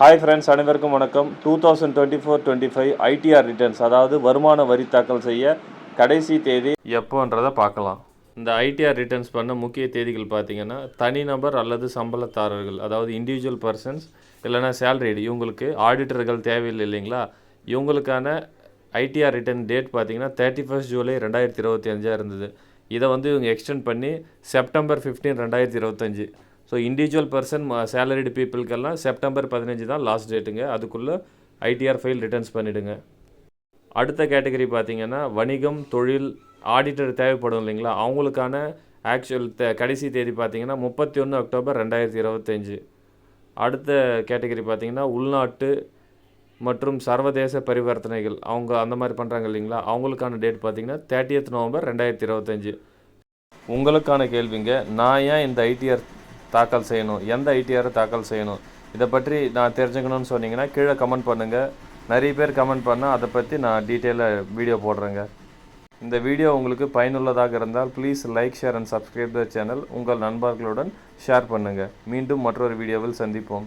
Hi friends அனைவருக்கும் வணக்கம். Two thousand twenty four twenty five ITR returns அதாவது வருமான வரி தாக்கல் செய்ய கடைசி தேதி. எப்போன்றதை பார்க்கலாம். இந்த ஐடிஆர் ரிட்டர்ன்ஸ் பண்ண முக்கிய தேதிகள் பார்த்தீங்கன்னா தனிநபர் அல்லது சம்பளத்தாரர்கள் அதாவது இண்டிவிஜுவல் பர்சன்ஸ் இல்லைனா சேலரிடு இவங்களுக்கு ஆடிட்டர்கள் தேவையில்லை இல்லைங்களா? இவங்களுக்கான ஐடிஆர் ரிட்டர்ன் டேட் பார்த்தீங்கன்னா தேர்ட்டி ஃபஸ்ட் ஜூலை ரெண்டாயிரத்தி இருபத்தி அஞ்சாக இருந்தது. இதை வந்து இவங்க எக்ஸ்டெண்ட் பண்ணி செப்டம்பர் ஃபிஃப்டீன் ரெண்டாயிரத்தி இருபத்தஞ்சி. ஸோ இண்டிவிஜுவல் பர்சன் சேலரிடு பீப்புளுக்கெல்லாம் செப்டம்பர் பதினஞ்சு தான் லாஸ்ட் டேட்டுங்க அதுக்குள்ளே ஐடிஆர் ஃபைல் ரிட்டர்ன்ஸ் பண்ணிவிடுங்க அடுத்த கேட்டகரி பார்த்தீங்கன்னா வணிகம் தொழில் ஆடிட்டர் தேவைப்படும் இல்லைங்களா? அவங்களுக்கான ஆக்சுவல் தே கடைசி தேதி பார்த்தீங்கன்னா முப்பத்தி ஒன்று அக்டோபர் ரெண்டாயிரத்தி இருபத்தஞ்சி. அடுத்த கேட்டகரி பார்த்தீங்கன்னா உள்நாட்டு மற்றும் சர்வதேச பரிவர்த்தனைகள். அவங்க அந்த மாதிரி பண்ணுறாங்க இல்லைங்களா? அவங்களுக்கான டேட் பார்த்தீங்கன்னா தேர்ட்டியத் நவம்பர் ரெண்டாயிரத்தி இருபத்தஞ்சி. உங்களுக்கான கேள்விங்க நான் ஏன் இந்த ஐடிஆர் தாக்கல் செய்யணும் எந்த ஐடிஆரை தாக்கல் செய்யணும் இதை பற்றி நான் தெரிஞ்சுக்கணும்னு சொன்னீங்கன்னா கீழே கமெண்ட் பண்ணுங்கள் நிறைய பேர் கமெண்ட் பண்ணால் அதை பற்றி நான் டீட்டெயிலாக வீடியோ போடுறேங்க. இந்த வீடியோ உங்களுக்கு பயனுள்ளதாக இருந்தால் please like share and subscribe the channel உங்கள் நண்பர்களுடன் ஷேர் பண்ணுங்கள் மீண்டும் மற்றொரு வீடியோவில் சந்திப்போம்.